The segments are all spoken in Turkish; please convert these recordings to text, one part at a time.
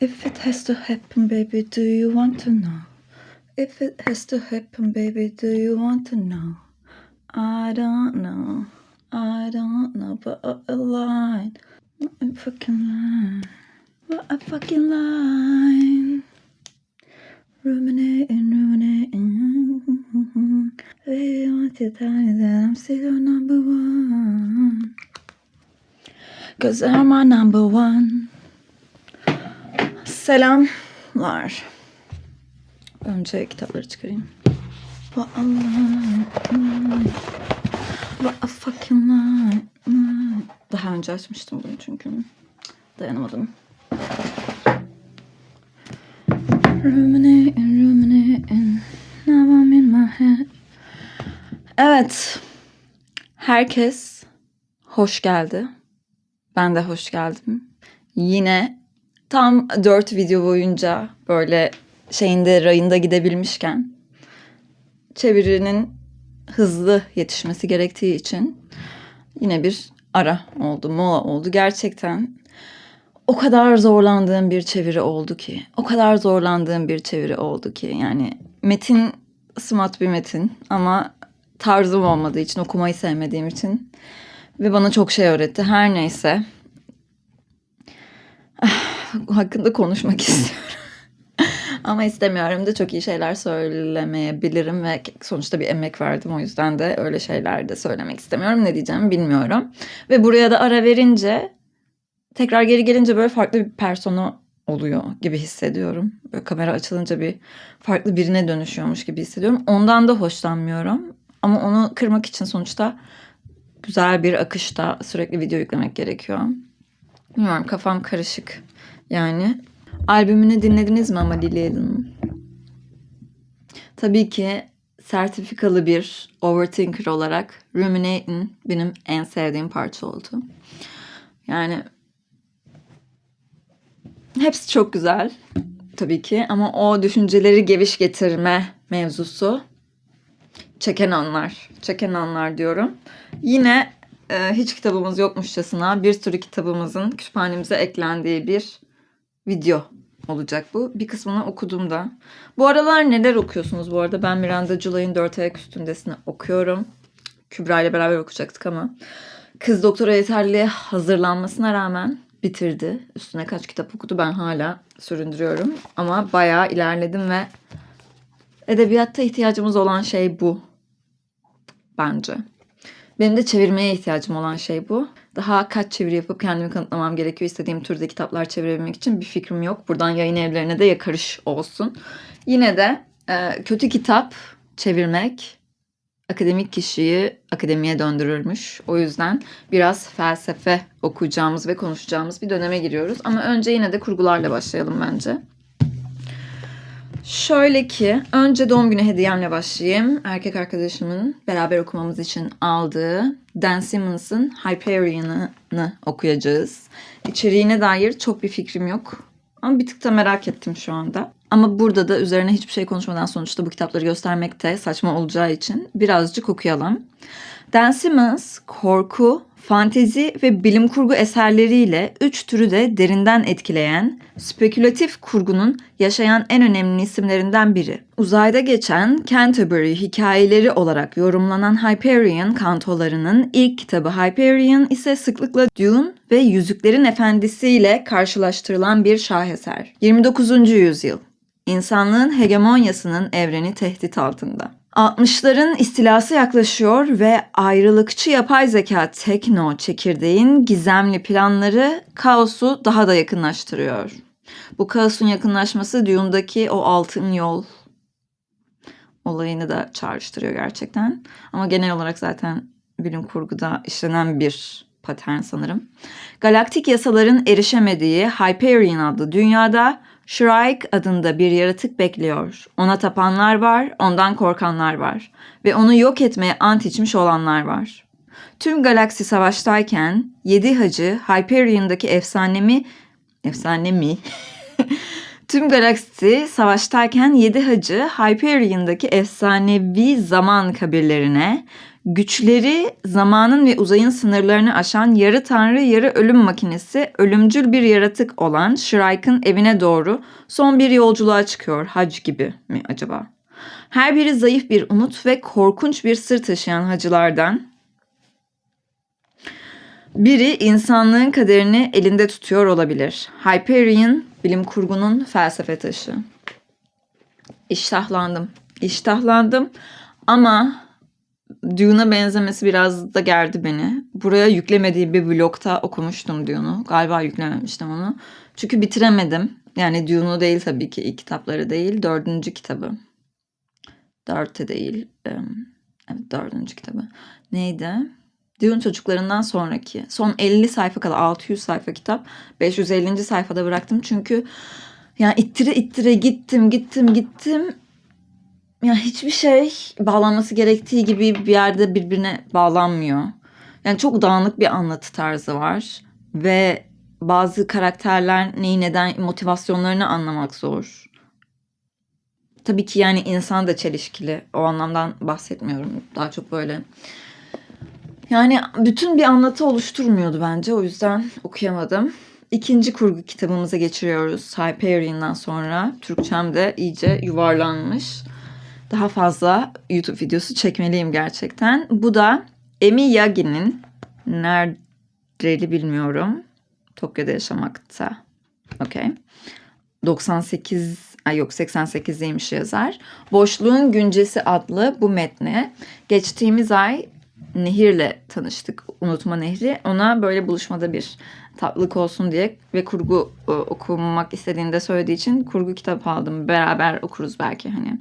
If it has to happen, baby, do you want to know? If it has to happen, baby, do you want to know? I don't know. I don't know, but a, a line. What a fucking line. What a fucking line. Ruminating, ruminating. Baby, I want to tell you that I'm still your number one. Cause I'm my number one. Selamlar. Önce kitapları çıkarayım. Daha önce açmıştım bunu çünkü. Dayanamadım. Evet. Herkes hoş geldi. Ben de hoş geldim. Yine tam 4 video boyunca böyle şeyinde rayında gidebilmişken çevirinin hızlı yetişmesi gerektiği için yine bir ara oldu, mola oldu. Gerçekten o kadar zorlandığım bir çeviri oldu ki, o kadar zorlandığım bir çeviri oldu ki yani metin smart bir metin ama tarzım olmadığı için, okumayı sevmediğim için ve bana çok şey öğretti. Her neyse. Hakkında konuşmak istiyorum. Ama istemiyorum da çok iyi şeyler söylemeyebilirim ve sonuçta bir emek verdim. O yüzden de öyle şeyler de söylemek istemiyorum. Ne diyeceğimi bilmiyorum. Ve buraya da ara verince tekrar geri gelince böyle farklı bir persona oluyor gibi hissediyorum. Böyle kamera açılınca bir farklı birine dönüşüyormuş gibi hissediyorum. Ondan da hoşlanmıyorum. Ama onu kırmak için sonuçta güzel bir akışta sürekli video yüklemek gerekiyor. Bilmiyorum kafam karışık. Yani albümünü dinlediniz mi ama Lilia'nın? Tabii ki sertifikalı bir overthinker olarak Ruminating benim en sevdiğim parça oldu. Yani hepsi çok güzel tabii ki ama o düşünceleri geviş getirme mevzusu çeken anlar. Çeken anlar diyorum. Yine e, hiç kitabımız yokmuşçasına bir sürü kitabımızın kütüphanemize eklendiği bir video olacak bu. Bir kısmını okudum da. Bu aralar neler okuyorsunuz bu arada? Ben Miranda July'ın Dört Ayak Üstündesini okuyorum. Kübra ile beraber okuyacaktık ama. Kız doktora yeterli hazırlanmasına rağmen bitirdi. Üstüne kaç kitap okudu ben hala süründürüyorum. Ama bayağı ilerledim ve edebiyatta ihtiyacımız olan şey bu. Bence. Benim de çevirmeye ihtiyacım olan şey bu. Daha kaç çeviri yapıp kendimi kanıtlamam gerekiyor. İstediğim türde kitaplar çevirebilmek için bir fikrim yok. Buradan yayın evlerine de yakarış olsun. Yine de e, kötü kitap çevirmek akademik kişiyi akademiye döndürürmüş. O yüzden biraz felsefe okuyacağımız ve konuşacağımız bir döneme giriyoruz. Ama önce yine de kurgularla başlayalım bence. Şöyle ki önce doğum günü hediyemle başlayayım. Erkek arkadaşımın beraber okumamız için aldığı Dan Simmons'ın Hyperion'ını okuyacağız. İçeriğine dair çok bir fikrim yok. Ama bir tık da merak ettim şu anda. Ama burada da üzerine hiçbir şey konuşmadan sonuçta bu kitapları göstermek de saçma olacağı için birazcık okuyalım. Dan Simmons korku, fantezi ve bilim kurgu eserleriyle üç türü de derinden etkileyen, spekülatif kurgunun yaşayan en önemli isimlerinden biri. Uzayda geçen Canterbury hikayeleri olarak yorumlanan Hyperion kantolarının ilk kitabı Hyperion ise sıklıkla Dune ve Yüzüklerin Efendisi ile karşılaştırılan bir şaheser. 29. yüzyıl. İnsanlığın hegemonyasının evreni tehdit altında. 60'ların istilası yaklaşıyor ve ayrılıkçı yapay zeka tekno çekirdeğin gizemli planları kaosu daha da yakınlaştırıyor. Bu kaosun yakınlaşması Dune'daki o altın yol olayını da çağrıştırıyor gerçekten. Ama genel olarak zaten bilim kurguda işlenen bir patern sanırım. Galaktik yasaların erişemediği Hyperion adlı dünyada Shrike adında bir yaratık bekliyor. Ona tapanlar var, ondan korkanlar var. Ve onu yok etmeye ant içmiş olanlar var. Tüm galaksi savaştayken yedi hacı Hyperion'daki efsanemi... Efsane mi? Tüm galaksi savaştayken yedi hacı Hyperion'daki efsanevi zaman kabirlerine Güçleri zamanın ve uzayın sınırlarını aşan yarı tanrı yarı ölüm makinesi ölümcül bir yaratık olan Shrike'ın evine doğru son bir yolculuğa çıkıyor. Hac gibi mi acaba? Her biri zayıf bir umut ve korkunç bir sır taşıyan hacılardan. Biri insanlığın kaderini elinde tutuyor olabilir. Hyperion bilim kurgunun felsefe taşı. İştahlandım. İştahlandım ama Dune'a benzemesi biraz da gerdi beni. Buraya yüklemediği bir blokta okumuştum Dune'u. Galiba yüklememiştim onu. Çünkü bitiremedim. Yani Dune'u değil tabii ki ilk kitapları değil. Dördüncü kitabı. Dörtte değil. Evet dördüncü kitabı. Neydi? Dune çocuklarından sonraki. Son 50 sayfa kadar 600 sayfa kitap. 550. sayfada bıraktım. Çünkü yani ittire ittire gittim gittim gittim. Ya hiçbir şey bağlanması gerektiği gibi bir yerde birbirine bağlanmıyor. Yani çok dağınık bir anlatı tarzı var ve bazı karakterler neyi neden motivasyonlarını anlamak zor. Tabii ki yani insan da çelişkili. O anlamdan bahsetmiyorum. Daha çok böyle yani bütün bir anlatı oluşturmuyordu bence. O yüzden okuyamadım. İkinci kurgu kitabımıza geçiriyoruz. Hyperion'dan sonra. Türkçem de iyice yuvarlanmış. Daha fazla YouTube videosu çekmeliyim gerçekten. Bu da Emi Yagi'nin nereli bilmiyorum. Tokyo'da yaşamakta. Okey. 98 ay yok 88'liymiş yazar. Boşluğun Güncesi adlı bu metne geçtiğimiz ay Nehir'le tanıştık. Unutma Nehri. Ona böyle buluşmada bir tatlılık olsun diye ve kurgu e, okumak istediğinde söylediği için kurgu kitap aldım. Beraber okuruz belki hani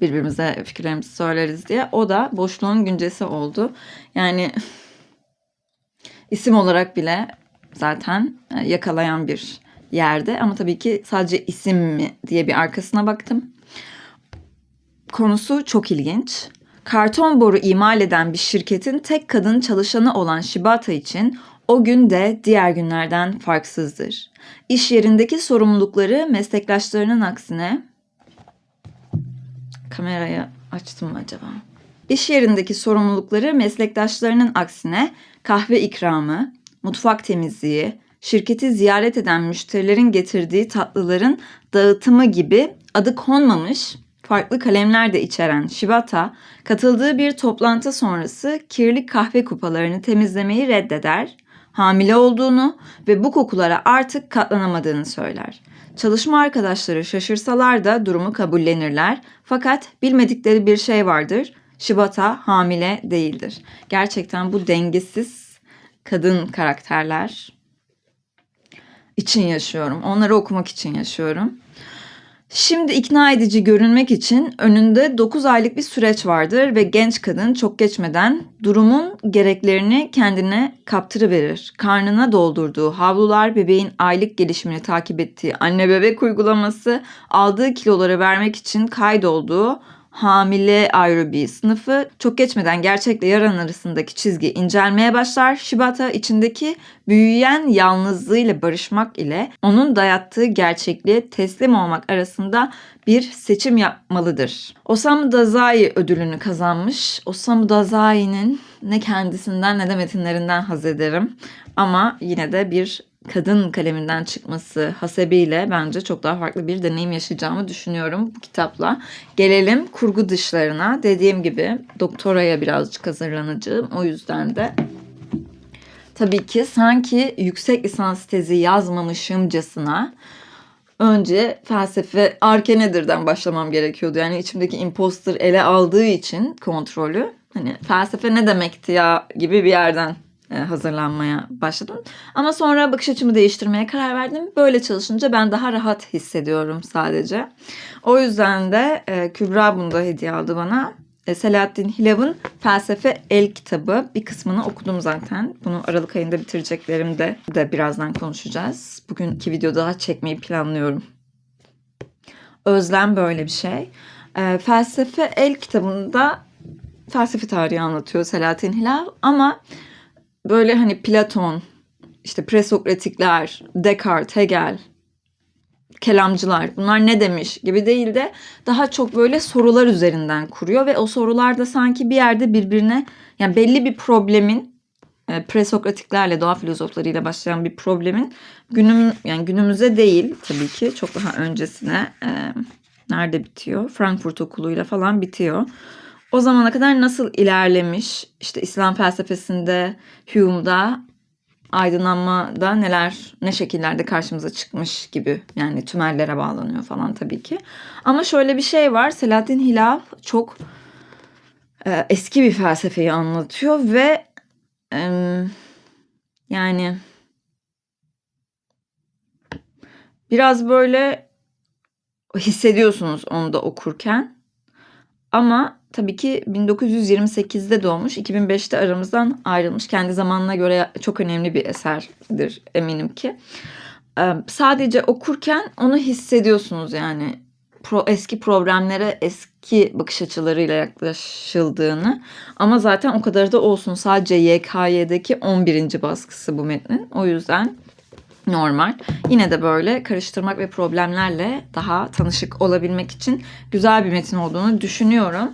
birbirimize fikirlerimizi söyleriz diye. O da boşluğun güncesi oldu. Yani isim olarak bile zaten e, yakalayan bir yerde ama tabii ki sadece isim mi diye bir arkasına baktım. Konusu çok ilginç. Karton boru imal eden bir şirketin tek kadın çalışanı olan Shibata için o gün de diğer günlerden farksızdır. İş yerindeki sorumlulukları meslektaşlarının aksine kamerayı açtım acaba? İş yerindeki sorumlulukları meslektaşlarının aksine kahve ikramı, mutfak temizliği, şirketi ziyaret eden müşterilerin getirdiği tatlıların dağıtımı gibi adı konmamış farklı kalemler de içeren Shibata, katıldığı bir toplantı sonrası kirli kahve kupalarını temizlemeyi reddeder, hamile olduğunu ve bu kokulara artık katlanamadığını söyler. Çalışma arkadaşları şaşırsalar da durumu kabullenirler fakat bilmedikleri bir şey vardır. Shibata hamile değildir. Gerçekten bu dengesiz kadın karakterler için yaşıyorum. Onları okumak için yaşıyorum. Şimdi ikna edici görünmek için önünde 9 aylık bir süreç vardır ve genç kadın çok geçmeden durumun gereklerini kendine kaptırıverir. Karnına doldurduğu havlular, bebeğin aylık gelişimini takip ettiği anne bebek uygulaması, aldığı kiloları vermek için kaydolduğu hamile aerobi sınıfı çok geçmeden gerçekle yaran arasındaki çizgi incelmeye başlar. Shibata içindeki büyüyen yalnızlığıyla barışmak ile onun dayattığı gerçekliğe teslim olmak arasında bir seçim yapmalıdır. Osamu Dazai ödülünü kazanmış. Osamu Dazai'nin ne kendisinden ne de metinlerinden haz ederim. Ama yine de bir kadın kaleminden çıkması hasebiyle bence çok daha farklı bir deneyim yaşayacağımı düşünüyorum bu kitapla. Gelelim kurgu dışlarına. Dediğim gibi doktoraya birazcık hazırlanacağım. O yüzden de tabii ki sanki yüksek lisans tezi yazmamışımcasına önce felsefe Arkenedir'den başlamam gerekiyordu. Yani içimdeki imposter ele aldığı için kontrolü hani felsefe ne demekti ya gibi bir yerden hazırlanmaya başladım. Ama sonra bakış açımı değiştirmeye karar verdim. Böyle çalışınca ben daha rahat hissediyorum sadece. O yüzden de e, Kübra bunu da hediye aldı bana. E, Selahattin Hilav'ın Felsefe El kitabı. Bir kısmını okudum zaten. Bunu Aralık ayında bitireceklerimde de birazdan konuşacağız. Bugünkü videoda daha çekmeyi planlıyorum. Özlem böyle bir şey. Felsefe El kitabında felsefe tarihi anlatıyor Selahattin Hilav ama böyle hani Platon, işte presokratikler, Descartes, Hegel kelamcılar bunlar ne demiş gibi değil de daha çok böyle sorular üzerinden kuruyor ve o sorular da sanki bir yerde birbirine yani belli bir problemin e, presokratiklerle doğa filozoflarıyla başlayan bir problemin günüm yani günümüze değil tabii ki çok daha öncesine e, nerede bitiyor? Frankfurt Okulu'yla falan bitiyor. O zamana kadar nasıl ilerlemiş? işte İslam felsefesinde, Hume'da, aydınlanmada neler, ne şekillerde karşımıza çıkmış gibi. Yani tümellere bağlanıyor falan tabii ki. Ama şöyle bir şey var. Selahattin Hilal çok e, eski bir felsefeyi anlatıyor ve e, yani biraz böyle hissediyorsunuz onu da okurken. Ama tabii ki 1928'de doğmuş, 2005'te aramızdan ayrılmış. Kendi zamanına göre çok önemli bir eserdir eminim ki. Ee, sadece okurken onu hissediyorsunuz yani. Eski problemlere eski bakış açılarıyla yaklaşıldığını. Ama zaten o kadar da olsun. Sadece YKY'deki 11. baskısı bu metnin. O yüzden normal. Yine de böyle karıştırmak ve problemlerle daha tanışık olabilmek için güzel bir metin olduğunu düşünüyorum.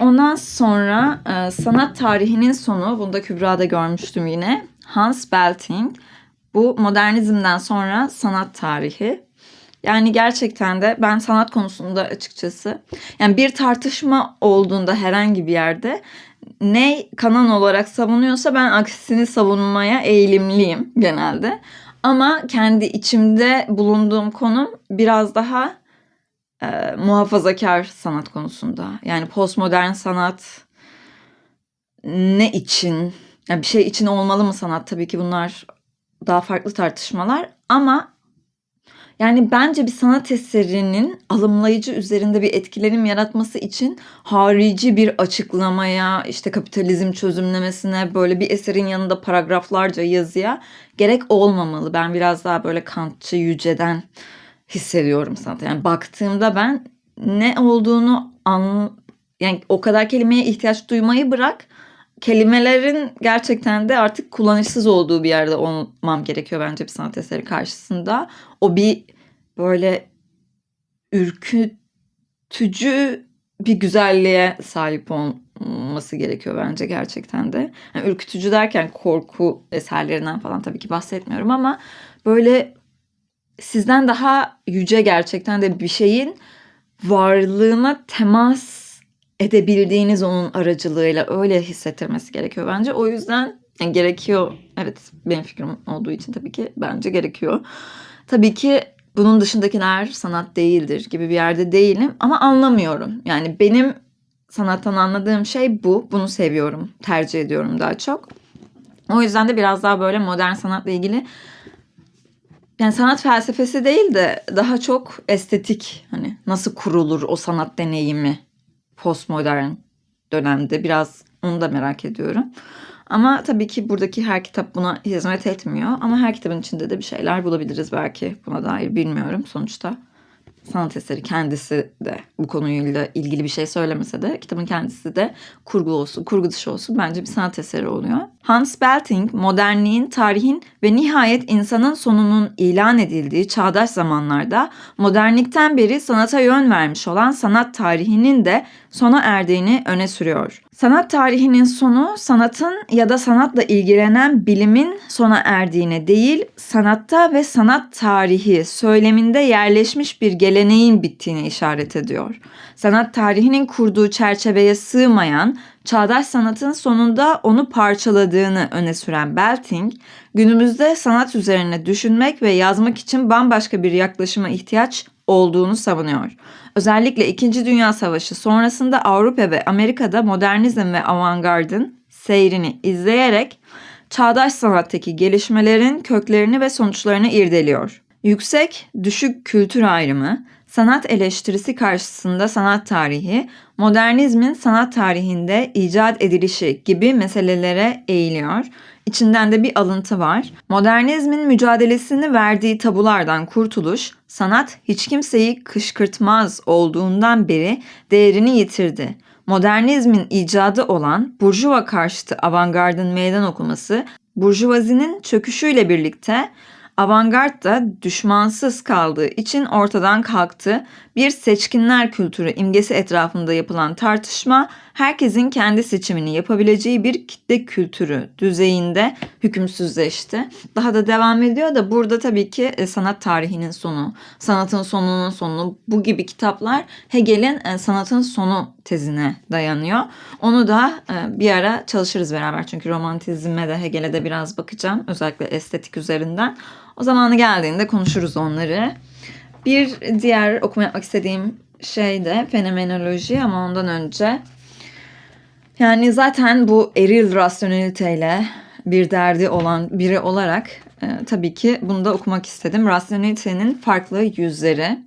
Ondan sonra e, sanat tarihinin sonu, bunu da Kübra'da görmüştüm yine. Hans Belting. Bu modernizmden sonra sanat tarihi. Yani gerçekten de ben sanat konusunda açıkçası yani bir tartışma olduğunda herhangi bir yerde ne kanan olarak savunuyorsa ben aksini savunmaya eğilimliyim genelde. Ama kendi içimde bulunduğum konum biraz daha e, muhafazakar sanat konusunda. Yani postmodern sanat ne için? Yani bir şey için olmalı mı sanat? Tabii ki bunlar daha farklı tartışmalar ama yani bence bir sanat eserinin alımlayıcı üzerinde bir etkilerim yaratması için harici bir açıklamaya, işte kapitalizm çözümlemesine, böyle bir eserin yanında paragraflarca yazıya gerek olmamalı. Ben biraz daha böyle Kantçı yüceden hissediyorum sanata. Yani baktığımda ben ne olduğunu an yani o kadar kelimeye ihtiyaç duymayı bırak kelimelerin gerçekten de artık kullanışsız olduğu bir yerde olmam gerekiyor bence bir sanat eseri karşısında. O bir böyle ürkütücü bir güzelliğe sahip olması gerekiyor bence gerçekten de. Yani ürkütücü derken korku eserlerinden falan tabii ki bahsetmiyorum ama böyle sizden daha yüce gerçekten de bir şeyin varlığına temas edebildiğiniz onun aracılığıyla öyle hissettirmesi gerekiyor bence. O yüzden yani gerekiyor. Evet benim fikrim olduğu için tabii ki bence gerekiyor. Tabii ki bunun dışındakiler sanat değildir gibi bir yerde değilim ama anlamıyorum. Yani benim sanattan anladığım şey bu. Bunu seviyorum, tercih ediyorum daha çok. O yüzden de biraz daha böyle modern sanatla ilgili yani sanat felsefesi değil de daha çok estetik hani nasıl kurulur o sanat deneyimi postmodern dönemde biraz onu da merak ediyorum. Ama tabii ki buradaki her kitap buna hizmet etmiyor. Ama her kitabın içinde de bir şeyler bulabiliriz belki buna dair bilmiyorum sonuçta sanat eseri kendisi de bu konuyla ilgili bir şey söylemese de kitabın kendisi de kurgu olsun, kurgu dışı olsun bence bir sanat eseri oluyor. Hans Belting, modernliğin, tarihin ve nihayet insanın sonunun ilan edildiği çağdaş zamanlarda modernlikten beri sanata yön vermiş olan sanat tarihinin de sona erdiğini öne sürüyor. Sanat tarihinin sonu sanatın ya da sanatla ilgilenen bilimin sona erdiğine değil, sanatta ve sanat tarihi söyleminde yerleşmiş bir geleneğin bittiğine işaret ediyor. Sanat tarihinin kurduğu çerçeveye sığmayan, çağdaş sanatın sonunda onu parçaladığını öne süren Belting, günümüzde sanat üzerine düşünmek ve yazmak için bambaşka bir yaklaşıma ihtiyaç olduğunu savunuyor. Özellikle 2. Dünya Savaşı sonrasında Avrupa ve Amerika'da modernizm ve avantgardın seyrini izleyerek çağdaş sanattaki gelişmelerin köklerini ve sonuçlarını irdeliyor. Yüksek, düşük kültür ayrımı, sanat eleştirisi karşısında sanat tarihi, modernizmin sanat tarihinde icat edilişi gibi meselelere eğiliyor. İçinden de bir alıntı var. Modernizmin mücadelesini verdiği tabulardan kurtuluş, sanat hiç kimseyi kışkırtmaz olduğundan beri değerini yitirdi. Modernizmin icadı olan burjuva karşıtı avantgardın meydan okuması, burjuvazinin çöküşüyle birlikte Avantgard da düşmansız kaldığı için ortadan kalktı. Bir seçkinler kültürü imgesi etrafında yapılan tartışma herkesin kendi seçimini yapabileceği bir kitle kültürü düzeyinde hükümsüzleşti. Daha da devam ediyor da burada tabii ki e, sanat tarihinin sonu, sanatın sonunun sonu bu gibi kitaplar Hegel'in e, sanatın sonu tezine dayanıyor. Onu da e, bir ara çalışırız beraber çünkü romantizme de Hegel'e de biraz bakacağım özellikle estetik üzerinden. O zamanı geldiğinde konuşuruz onları. Bir diğer okuma yapmak istediğim şey de fenomenoloji ama ondan önce yani zaten bu eril rasyoneliteyle bir derdi olan biri olarak e, tabii ki bunu da okumak istedim. Rasyonelitenin farklı yüzleri.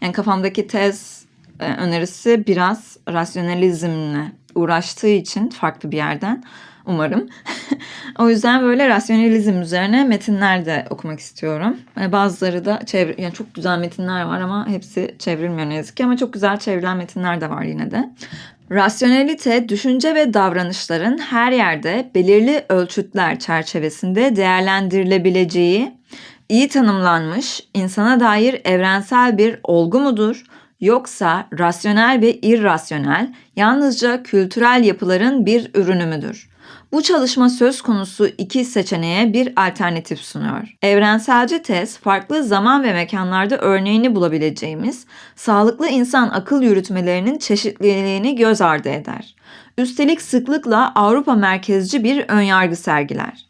Yani kafamdaki tez e, önerisi biraz rasyonalizmle uğraştığı için farklı bir yerden umarım. o yüzden böyle rasyonalizm üzerine metinler de okumak istiyorum. E, bazıları da çevir yani çok güzel metinler var ama hepsi çevrilmiyor ne yazık ki ama çok güzel çevrilen metinler de var yine de. Rasyonelite, düşünce ve davranışların her yerde belirli ölçütler çerçevesinde değerlendirilebileceği, iyi tanımlanmış, insana dair evrensel bir olgu mudur? Yoksa rasyonel ve irrasyonel, yalnızca kültürel yapıların bir ürünü müdür? Bu çalışma söz konusu iki seçeneğe bir alternatif sunuyor. Evrenselci tez, farklı zaman ve mekanlarda örneğini bulabileceğimiz, sağlıklı insan akıl yürütmelerinin çeşitliliğini göz ardı eder. Üstelik sıklıkla Avrupa merkezci bir önyargı sergiler.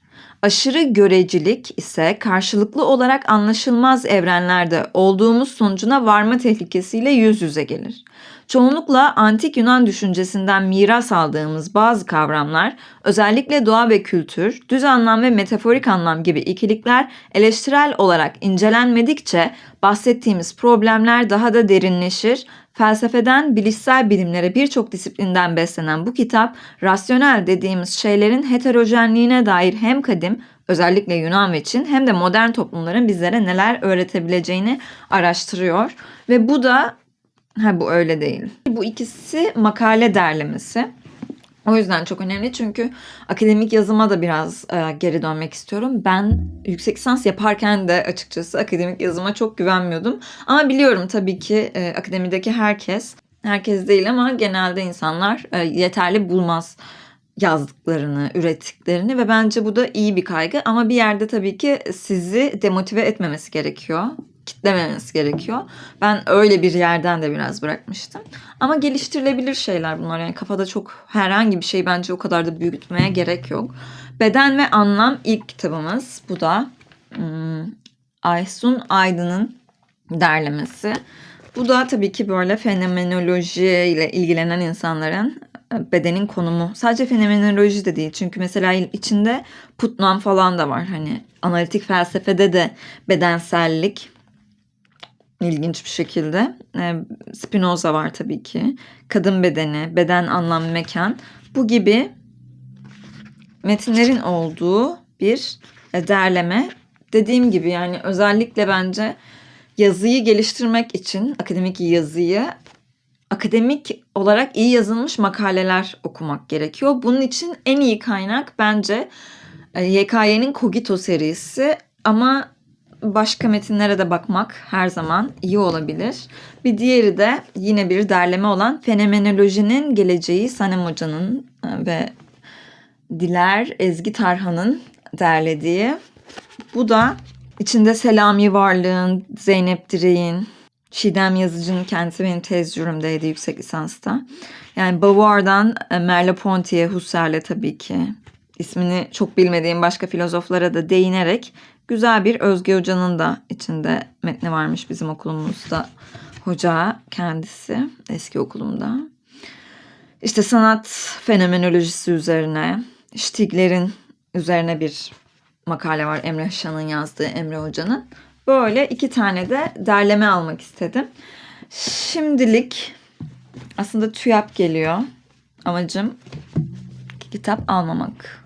Aşırı görecilik ise karşılıklı olarak anlaşılmaz evrenlerde olduğumuz sonucuna varma tehlikesiyle yüz yüze gelir. Çoğunlukla antik Yunan düşüncesinden miras aldığımız bazı kavramlar, özellikle doğa ve kültür, düz anlam ve metaforik anlam gibi ikilikler eleştirel olarak incelenmedikçe bahsettiğimiz problemler daha da derinleşir. Felsefeden bilişsel bilimlere birçok disiplinden beslenen bu kitap, rasyonel dediğimiz şeylerin heterojenliğine dair hem kadim özellikle Yunan ve Çin hem de modern toplumların bizlere neler öğretebileceğini araştırıyor. Ve bu da Ha bu öyle değil. Bu ikisi makale derlemesi. O yüzden çok önemli çünkü akademik yazıma da biraz e, geri dönmek istiyorum. Ben yüksek lisans yaparken de açıkçası akademik yazıma çok güvenmiyordum. Ama biliyorum tabii ki e, akademideki herkes, herkes değil ama genelde insanlar e, yeterli bulmaz yazdıklarını, ürettiklerini ve bence bu da iyi bir kaygı ama bir yerde tabii ki sizi demotive etmemesi gerekiyor kitlememesi gerekiyor. Ben öyle bir yerden de biraz bırakmıştım. Ama geliştirilebilir şeyler bunlar. Yani kafada çok herhangi bir şey bence o kadar da büyütmeye gerek yok. Beden ve Anlam ilk kitabımız. Bu da hmm, Aysun Aydın'ın derlemesi. Bu da tabii ki böyle fenomenoloji ile ilgilenen insanların e, bedenin konumu. Sadece fenomenoloji de değil. Çünkü mesela içinde Putnam falan da var. Hani analitik felsefede de bedensellik ilginç bir şekilde. E, Spinoza var tabii ki. Kadın bedeni, beden anlam mekan. Bu gibi metinlerin olduğu bir e, derleme. Dediğim gibi yani özellikle bence yazıyı geliştirmek için akademik yazıyı akademik olarak iyi yazılmış makaleler okumak gerekiyor. Bunun için en iyi kaynak bence e, YKY'nin Kogito serisi ama başka metinlere de bakmak her zaman iyi olabilir. Bir diğeri de yine bir derleme olan Fenomenolojinin Geleceği Sanem Hoca'nın e, ve Diler Ezgi Tarhan'ın derlediği. Bu da içinde Selami Varlığın, Zeynep Direğin, Şidem Yazıcı'nın kendisi benim tez jürimdeydi yüksek lisansta. Yani Beauvoir'dan e, Merleau-Ponty'ye, Husserl'e tabii ki ismini çok bilmediğim başka filozoflara da değinerek Güzel bir Özge Hoca'nın da içinde metni varmış bizim okulumuzda. Hoca kendisi eski okulumda. İşte sanat fenomenolojisi üzerine, Stigler'in üzerine bir makale var Emre Şan'ın yazdığı Emre Hoca'nın. Böyle iki tane de derleme almak istedim. Şimdilik aslında TÜYAP geliyor. Amacım kitap almamak.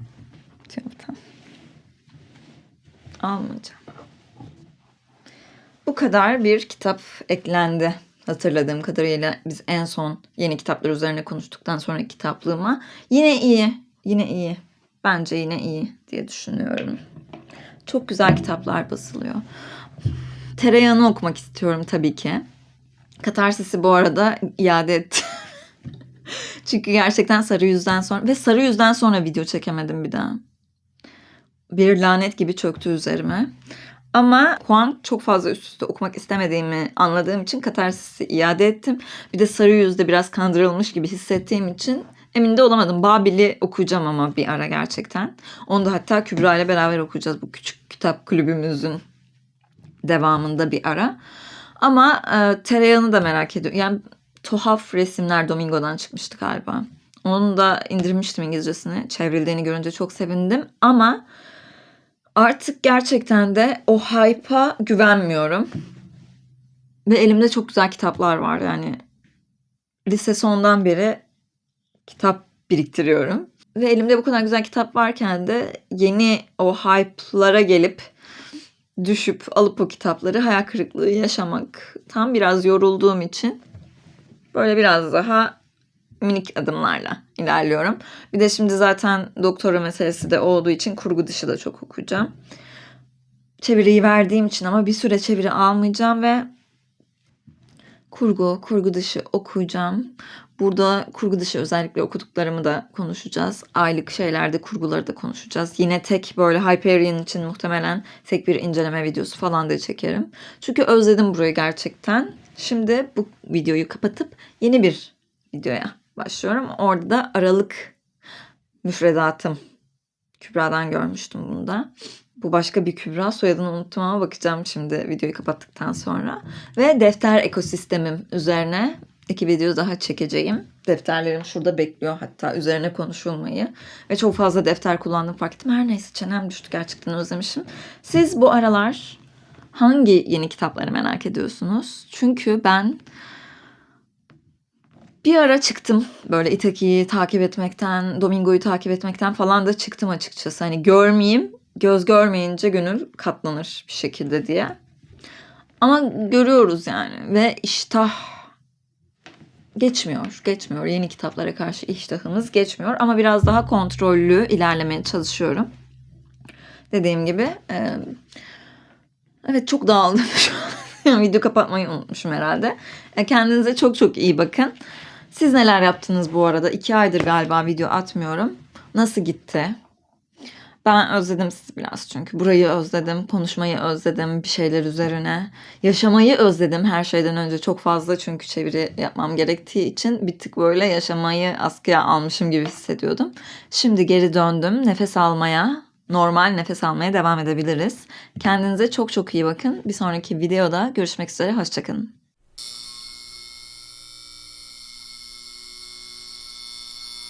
Almayacağım. Bu kadar bir kitap eklendi hatırladığım kadarıyla biz en son yeni kitaplar üzerine konuştuktan sonra kitaplığıma. Yine iyi, yine iyi. Bence yine iyi diye düşünüyorum. çok güzel kitaplar basılıyor. Tereyağını okumak istiyorum tabii ki. Katarsis'i bu arada iade ettim. Çünkü gerçekten sarı yüzden sonra ve sarı yüzden sonra video çekemedim bir daha. Bir lanet gibi çöktü üzerime. Ama Huang çok fazla üst üste okumak istemediğimi anladığım için Katarsis'i iade ettim. Bir de sarı yüzde biraz kandırılmış gibi hissettiğim için emin de olamadım. Babil'i okuyacağım ama bir ara gerçekten. Onu da hatta Kübra ile beraber okuyacağız bu küçük kitap kulübümüzün devamında bir ara. Ama e, tereyağını da merak ediyorum. Yani tuhaf resimler Domingo'dan çıkmıştı galiba. Onu da indirmiştim İngilizcesini. Çevrildiğini görünce çok sevindim. Ama artık gerçekten de o hype'a güvenmiyorum. Ve elimde çok güzel kitaplar var yani. Lise sondan beri kitap biriktiriyorum. Ve elimde bu kadar güzel kitap varken de yeni o hype'lara gelip düşüp alıp o kitapları hayal kırıklığı yaşamak tam biraz yorulduğum için böyle biraz daha minik adımlarla ilerliyorum. Bir de şimdi zaten doktora meselesi de olduğu için kurgu dışı da çok okuyacağım. Çeviriyi verdiğim için ama bir süre çeviri almayacağım ve kurgu, kurgu dışı okuyacağım. Burada kurgu dışı özellikle okuduklarımı da konuşacağız. Aylık şeylerde kurguları da konuşacağız. Yine tek böyle Hyperion için muhtemelen tek bir inceleme videosu falan da çekerim. Çünkü özledim burayı gerçekten. Şimdi bu videoyu kapatıp yeni bir videoya başlıyorum. Orada da Aralık müfredatım. Kübra'dan görmüştüm bunu da. Bu başka bir Kübra. Soyadını unuttum ama bakacağım şimdi videoyu kapattıktan sonra. Ve defter ekosistemim üzerine iki video daha çekeceğim. Defterlerim şurada bekliyor hatta üzerine konuşulmayı. Ve çok fazla defter kullandım fark ettim. Her neyse çenem düştü gerçekten özlemişim. Siz bu aralar hangi yeni kitapları merak ediyorsunuz? Çünkü ben bir ara çıktım böyle Itaki'yi takip etmekten, Domingo'yu takip etmekten falan da çıktım açıkçası. Hani görmeyeyim, göz görmeyince gönül katlanır bir şekilde diye. Ama görüyoruz yani ve iştah geçmiyor, geçmiyor. Yeni kitaplara karşı iştahımız geçmiyor ama biraz daha kontrollü ilerlemeye çalışıyorum. Dediğim gibi e, evet çok dağıldım şu an. Video kapatmayı unutmuşum herhalde. E, kendinize çok çok iyi bakın. Siz neler yaptınız bu arada? İki aydır galiba video atmıyorum. Nasıl gitti? Ben özledim sizi biraz çünkü. Burayı özledim, konuşmayı özledim bir şeyler üzerine. Yaşamayı özledim her şeyden önce çok fazla çünkü çeviri yapmam gerektiği için bir tık böyle yaşamayı askıya almışım gibi hissediyordum. Şimdi geri döndüm nefes almaya, normal nefes almaya devam edebiliriz. Kendinize çok çok iyi bakın. Bir sonraki videoda görüşmek üzere, hoşçakalın.